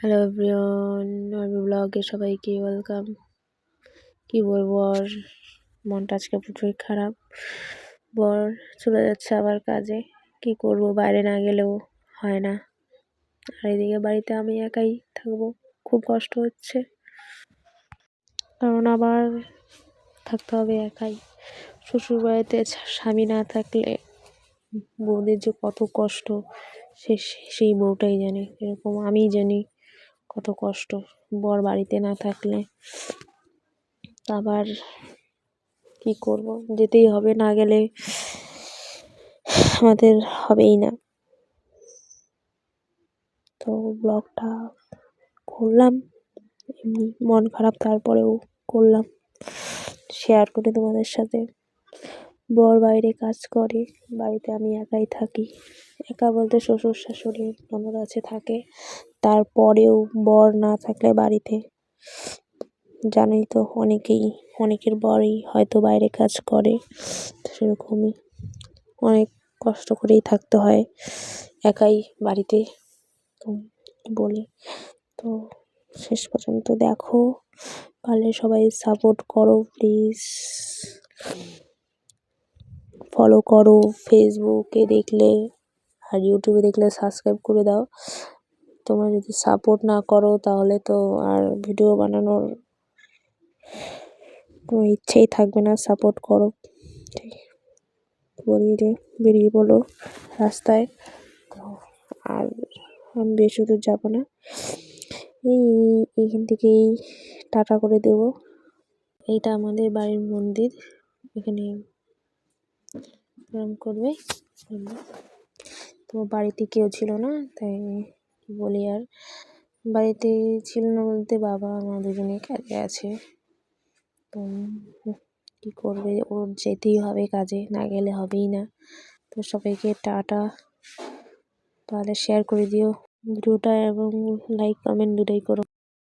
Hello everyone আমি ব্লগে সবাইকে ওয়েলকাম কি বলব, আর মনটা আজকে প্রচুর খারাপ। বর চলে যাচ্ছে আবার কাজে। কি করব, বাইরে না গেলেও হয় না। আর এদিকে বাড়িতে আমি একাই থাকব। খুব কষ্ট হচ্ছে। কারণ আবার থাকতে হবে একাই। শ্বশুর বাড়িতে স্বামী না থাকলে বউদের যে কত কষ্ট, সে সেই বউটাই জানে। এরকম আমি জানি। কত কষ্ট বর বাড়িতে না থাকলে। আবার কি করব? যেতেই হবে, না গেলে আমাদের হবেই না। তো ব্লগটা করলাম, এমনি মন খারাপ তারপরেও করলাম। শেয়ার করে তোমাদের সাথে। বর বাইরে কাজ করে, বাড়িতে আমি একাই থাকি। একা বলতে শ্বশুর শাশুড়ি ননদ আছে থাকে। তারপরেও বর না থাকলে বাড়িতে। জানোই তো, অনেকেই, অনেকের বরই হয়তো বাইরে কাজ করে সেরকমই। অনেক কষ্ট করেই থাকতে হয়, একাই বাড়িতে বলি? তো শেষ পর্যন্ত দেখো, পারলে সবাই সাপোর্ট করো প্লিজ ফলো করো ফেসবুকে দেখলে আর ইউটিউবে দেখলে সাবস্ক্রাইব করে দাও। তোমরা যদি সাপোর্ট না করো, তাহলে তো আর ভিডিও বানানোর কোনো ইচ্ছেই থাকবে না সাপোর্ট করো। বেরিয়ে বেরিয়ে পড়ো রাস্তায়। আর আমি বেশি দূর যাব না। এই এইখান থেকেই টাটা করে দেবো। এইটা আমাদের বাড়ির মন্দির। এখানে প্রণাম করবে। তো বাড়িতে কেউ ছিল না, তাই বলি আর? বাড়িতে ছিল না বলতে বাবা, মা দুজনে কাজে আছে। তো কী করবে? ওর যেতেই হবে কাজে, না গেলে হবেই না। তো সবাইকে টাটা। তাহলে শেয়ার করে দিও। ভিডিওটা এবং লাইক কমেন্ট দুটাই করো।